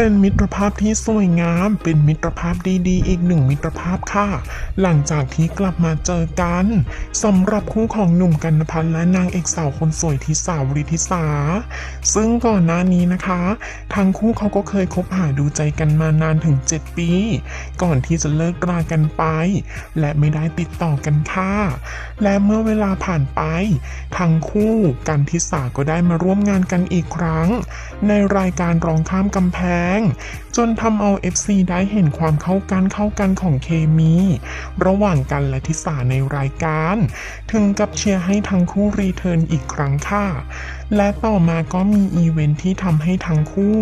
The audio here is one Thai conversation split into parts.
เป็นมิตรภาพที่สวยงาม เป็นมิตรภาพดีๆ อีกหนึ่งมิตรภาพค่ะ หลังจากที่กลับมาเจอกันสำหรับคู่ของหนุ่มกันพันธ์และนางเอกสาวคนสวยทิสาวริทิสา ซึ่งก่อนหน้านี้นะคะ ทั้งคู่เขาก็เคยคบหาดูใจกันมานานถึง 7 ปี ก่อนที่จะเลิกรากันไป และไม่ได้ติดต่อกันค่ะ และเมื่อเวลาผ่านไป ทั้งคู่กันทิสาก็ได้มาร่วมงานกันอีกครั้ง ในรายการร้องข้ามกำแพงจนทำเอา FC ได้เห็นความเข้ากันเข้ากันของเคมี ระหว่างกันและทิสาในรายการ ถึงกับเชียร์ให้ทั้งคู่รีเทิร์นอีกครั้งค่ะ และต่อมาก็มีอีเวนท์ที่ทำให้ทั้งคู่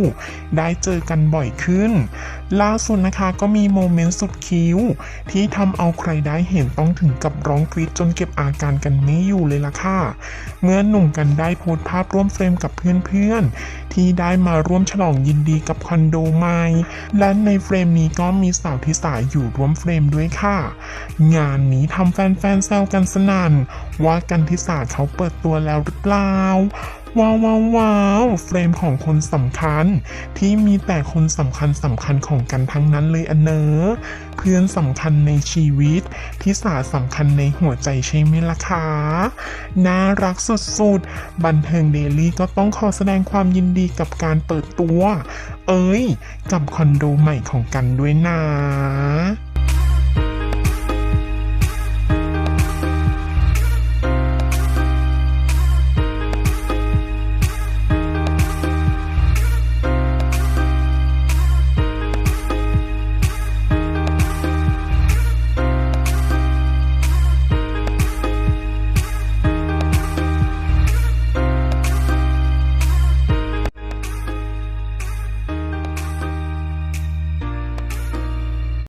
ได้เจอกันบ่อยขึ้น ล่าสุดนะคะก็มีโมเมนต์สุดคิ้ว ที่ทำเอาใครได้เห็นต้องถึงกับร้องกรีดจนเก็บอาการกันไม่อยู่เลยล่ะค่ะ เมื่อหนุ่มกันได้โพสต์ภาพร่วมเฟรมกับเพื่อนๆที่ได้มาร่วมฉลองยินดีกับคอนโดใหม่และในเฟรมนี้ก็มีสาวทิสาอยู่ร่วมเฟรมด้วยค่ะ งานนี้ทำแฟนๆแซวกันสนั่นว่ากันทิสาเขาเปิดตัวแล้วหรือเปล่า ว้าวว้าววาวเฟรมของคนสำคัญ ที่มีแต่คนสำคัญสำคัญของกันทั้งนั้นเลยอันเนอเพื่อนสำคัญในชีวิตทิสาสำคัญในหัวใจใช่ไหมล่ะคะน่ารักสุดๆ บันเทิงเดลี่ก็ต้องขอแสดงความยินดีกับการเปิดตัว เอ้ย กับคอนโดใหม่ของกันด้วยนะ